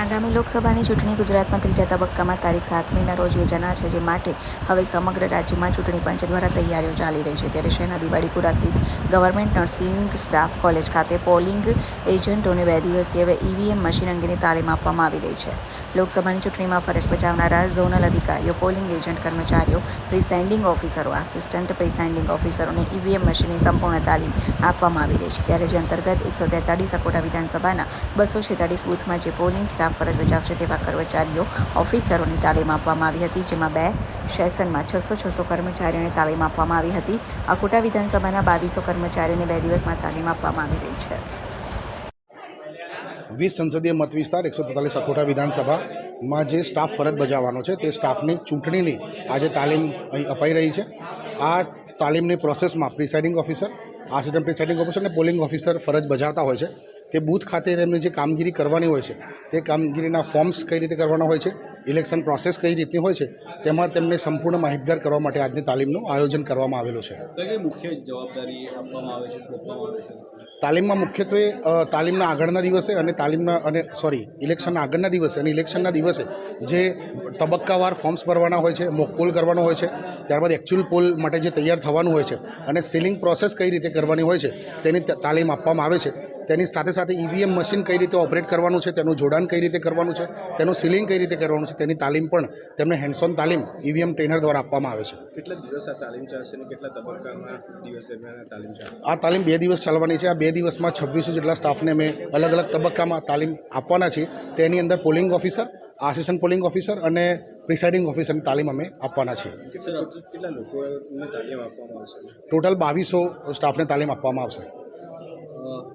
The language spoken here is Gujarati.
આગામી લોકસભાની ચૂંટણી ગુજરાતમાં ત્રીજા તબક્કામાં તારીખ સાત મેના રોજ યોજાનાર છે, જે માટે હવે સમગ્ર રાજ્યમાં ચૂંટણી પંચ દ્વારા તૈયારીઓ ચાલી રહી છે. ત્યારે શહેરના દિવાળીપુરા સ્થિત ગવર્મેન્ટ નર્સિંગ સ્ટાફ કોલેજ ખાતે પોલિંગ એજન્ટોને બે દિવસથી હવે ઈવીએમ મશીન અંગેની તાલીમ આપવામાં આવી રહી છે. લોકસભાની ચૂંટણીમાં ફરજ બજાવનારા ઝોનલ અધિકારીઓ, પોલિંગ એજન્ટ કર્મચારીઓ પ્રિસાઇન્ડિંગ ઓફિસરો, આસિસ્ટન્ટ પ્રિસાઇન્ડિંગ ઓફિસરોને ઈવીએમ મશીનની સંપૂર્ણ તાલીમ આપવામાં આવી રહી છે. ત્યારે જે અંતર્ગત એકસો તેતાળીસ અકોટા વિધાનસભાના બસો છેતાળીસ બૂથમાં જે પોલિંગ સ્ટાફ ફરજ બજાવશે તેવા કર્મચારીઓ ઓફિસરોની તાલીમ આપવામાં આવી હતી, જેમાં બે સેશનમાં છસો છસો કર્મચારીઓને તાલીમ આપવામાં આવી હતી. અકોટા વિધાનસભાના બાવીસો કર્મચારીઓને બે દિવસમાં તાલીમ આપવામાં આવી રહી છે. વીસ સંસદીય મત વિસ્તાર, એકસો તેતાલીસ અખોટા વિધાનસભામાં જે સ્ટાફ ફરજ બજાવવાનો છે, તે સ્ટાફની ચૂંટણીની આજે તાલીમ અહીં અપાઈ રહી છે. આ તાલીમની પ્રોસેસમાં presiding officer, assistant presiding officer અને પોલિંગ ઓફિસર ફરજ બજાવતા હોય છે. તે બૂથ ખાતે તેમની જે કામગીરી કરવાની હોય છે તે કામગીરીના ફોર્મ્સ કઈ રીતે કરવાના હોય છે ઇલેક્શન પ્રોસેસ કઈ રીતની હોય છે તેમાં તેમને સંપૂર્ણ માહિતગાર કરવા માટે આજની તાલીમનું આયોજન કરવામાં આવેલું છે. મુખ્ય જવાબદારી આપવામાં આવે છે સોંપવામાં આવે છે? તાલીમમાં મુખ્યત્વે તાલીમના આગળના દિવસે અને તાલીમના અને સોરી ઇલેક્શનના આગળના દિવસે અને ઇલેક્શનના દિવસે જે તબક્કાવાર ફોર્મ્સ ભરવાના હોય છે મોક પોલ કરવાનો હોય છે ત્યારબાદ એકચ્યુઅલ પોલ માટે જે તૈયાર થવાનું હોય છે અને સીલિંગ પ્રોસેસ કઈ રીતે કરવાની હોય છે તેની તાલીમ આપવામાં આવે છે. તેની સાથે સાથે ઈવીએમ મશીન કઈ રીતે ઓપરેટ કરવાનું છે તેનું જોડાણ કઈ રીતે કરવાનું છે તેનું સીલિંગ કઈ રીતે કરવાનું છે તેની તાલીમ પણ તેમને હેન્ડસોન ઓન તાલીમ ઈવીએમ ટ્રેનર દ્વારા આપવામાં આવે છે. કેટલા દિવસ આ તાલીમ ચાલશે અને કેટલા તબક્કામાં દિવસ દરમિયાન તાલીમ ચાલશે? આ તાલીમ બે દિવસ ચાલવાની છે. આ બે દિવસમાં છવ્વીસો જેટલા સ્ટાફને અમે અલગ અલગ તબક્કામાં તાલીમ આપવાના છીએ. તેની અંદર polling officer assistant polling officer અને પ્રિસાઇડિંગ ઓફિસરની તાલીમ અમે આપવાના છીએ. ટોટલ બાવીસો સ્ટાફને તાલીમ આપવામાં આવશે. છે